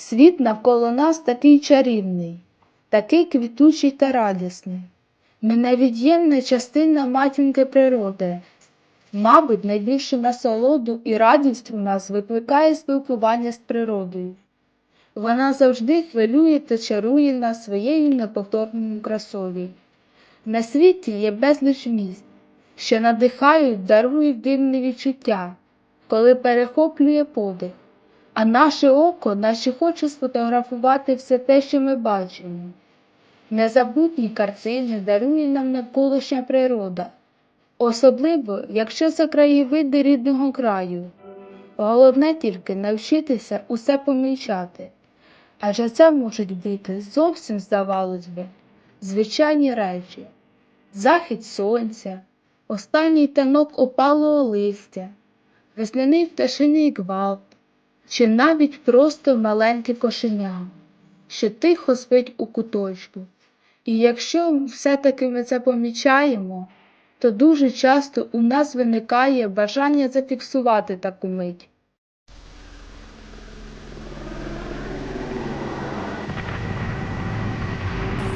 Світ навколо нас такий чарівний, такий квітучий та радісний. Ми невід'ємна частина матінки природи. Мабуть, найбільшу насолоду і радість у нас викликає спілкування з природою. Вона завжди хвилює та чарує нас своєю неповторною красою. На світі є безліч місць, що надихають, дарують дивні відчуття, коли перехоплює подих. А наше око наче хоче сфотографувати все те, що ми бачимо. Незабутні картини дарує нам навколишня природа, особливо, якщо це краєвиди рідного краю. Головне тільки навчитися усе помічати, адже це можуть бути зовсім, здавалось би, звичайні речі. Захід сонця, останній танок опалого листя, весняний пташиний гвалт, чи навіть просто маленьке кошеня, що тихо спить у куточку. І якщо все-таки ми це помічаємо, то дуже часто у нас виникає бажання зафіксувати таку мить.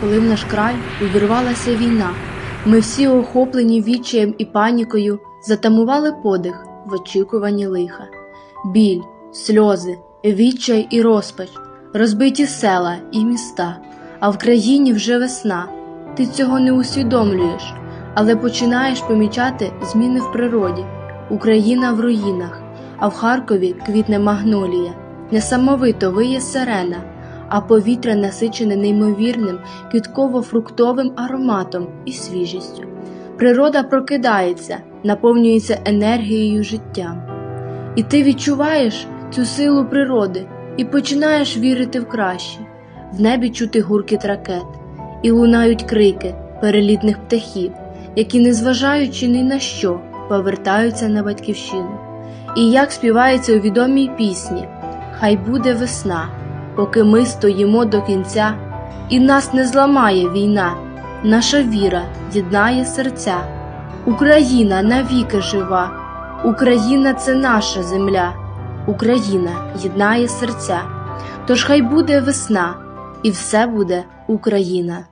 Коли в наш край увірвалася війна, ми всі охоплені відчаєм і панікою затамували подих в очікуванні лиха. Біль, сльози, відчай і розпач, розбиті села і міста, а в країні вже весна. Ти цього не усвідомлюєш, але починаєш помічати зміни в природі. Україна в руїнах, а в Харкові квітне магнолія, несамовито виє сирена а повітря насичене неймовірним квітково-фруктовим ароматом і свіжістю. Природа прокидається, наповнюється енергією життя. І ти відчуваєш цю силу природи і починаєш вірити в краще. В небі чути гуркіт ракет, і лунають крики перелітних птахів, які, незважаючи ні на що, повертаються на батьківщину. І як співається у відомій пісні Хай буде весна поки ми стоїмо до кінця, і нас не зламає війна, наша віра єднає серця. Україна навіки жива, Україна це наша земля, Україна єднає серця. Тож хай буде весна, і все буде Україна.